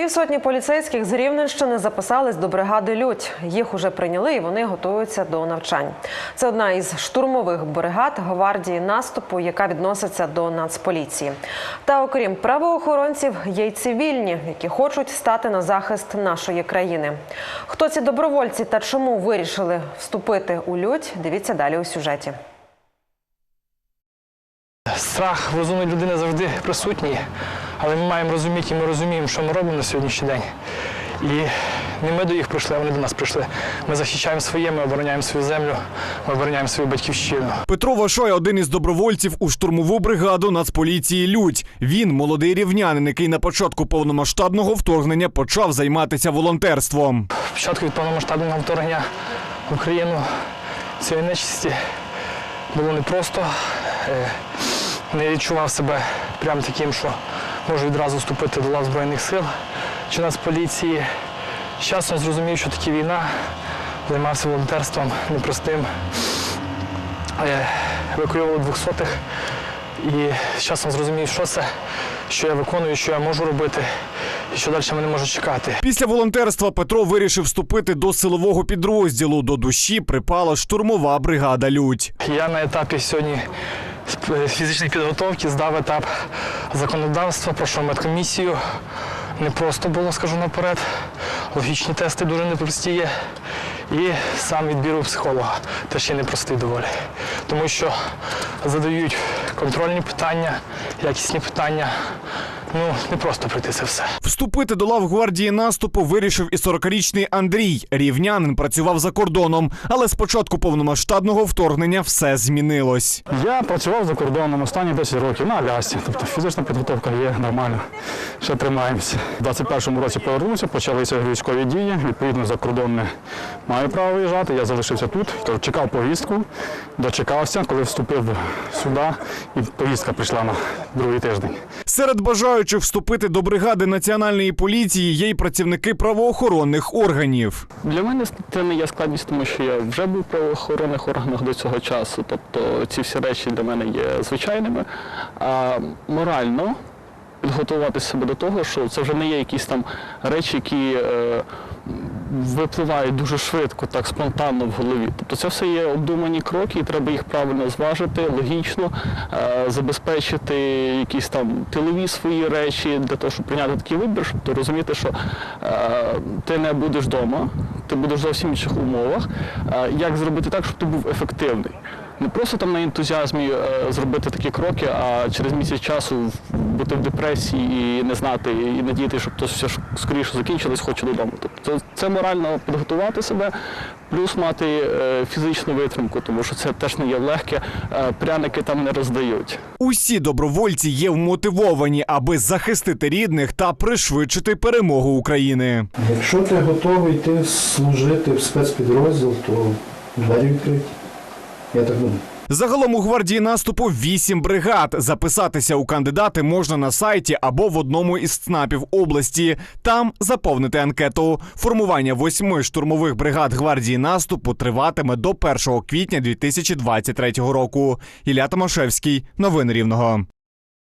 Півсотні поліцейських з Рівненщини записались до бригади Людь. Їх уже прийняли і вони готуються до навчань. Це одна із штурмових бригад гвардії наступу, яка відноситься до нацполіції. Та окрім правоохоронців, є й цивільні, які хочуть стати на захист нашої країни. Хто ці добровольці та чому вирішили вступити у людь? Дивіться далі у сюжеті. Страх в розумної людини завжди присутній, але ми маємо розуміти, і ми розуміємо, що ми робимо на сьогоднішній день. І не ми до їх прийшли, а вони до нас прийшли. Ми захищаємо своє, ми обороняємо свою землю, ми обороняємо свою батьківщину. Петро Вашой – один із добровольців у штурмову бригаду Нацполіції Людь. Він молодий рівнянин, який на початку повномасштабного вторгнення почав займатися волонтерством. Спочатку від повномасштабного вторгнення в Україну цієї нечисті було непросто. Не відчував себе прям таким, що можу відразу вступити до лав Збройних сил чи Нацполіції. З часом зрозумів, що таке війна, займався волонтерством непростим, евакуював двохсотих. І з часом зрозумів, що це, що я виконую, що я можу робити, і що далі мене може чекати. Після волонтерства Петро вирішив вступити до силового підрозділу. До душі припала штурмова бригада Людь. Я на етапі сьогодні фізичної підготовки здав етап законодавства, пройшов медкомісію. Не просто було, скажу наперед. Логічні тести дуже непрості є. І сам відбір у психолога теж є непростий доволі. Тому що задають контрольні питання, якісні питання. Ну, не просто пройти це все. Вступити до лав гвардії наступу вирішив і 40-річний Андрій. Рівнянин працював за кордоном, але з початку повномасштабного вторгнення все змінилось. Я працював за кордоном останні 10 років на Алясці. Тобто фізична підготовка є нормально. Ще тримаємося. У 21-му році повернувся, почалися військові дії. Відповідно, за кордон не маю права виїжджати. Я залишився тут, чекав повістку, дочекався, коли вступив сюди, і повістка прийшла на другий тиждень. Серед бажаючих вступити до бригади національної поліції є й працівники правоохоронних органів. Для мене це не є складність, тому що я вже був в правоохоронних органах до цього часу. Тобто ці всі речі для мене є звичайними. А морально підготувати себе до того, що це вже не є якісь там речі, які е, випливають дуже швидко, так спонтанно в голові. Тобто це все є обдумані кроки, і треба їх правильно зважити, логічно е, забезпечити якісь там тилові свої речі для того, щоб прийняти такий вибір, щоб ти розуміти, що е, ти не будеш вдома, ти будеш зовсім інших умовах. Е, як зробити так, щоб ти був ефективний? Не просто там на ентузіазмі е, зробити такі кроки, а через місяць часу бути в депресії і не знати, і надіяти, щоб то все скоріше закінчилось, хочу додому. Тобто це, це морально підготувати себе, плюс мати е, фізичну витримку, тому що це теж не є легке. Е, пряники там не роздають. Усі добровольці є вмотивовані, аби захистити рідних та пришвидшити перемогу України. Якщо ти готовий йти служити в спецпідрозділ, то двері відкриті. Я так думаю. Загалом у гвардії наступу вісім бригад. Записатися у кандидати можна на сайті або в одному із ЦНАПів області. Там заповнити анкету. Формування восьми штурмових бригад гвардії наступу триватиме до 1 квітня 2023 року. Ілля Томашевський. Новини Рівного.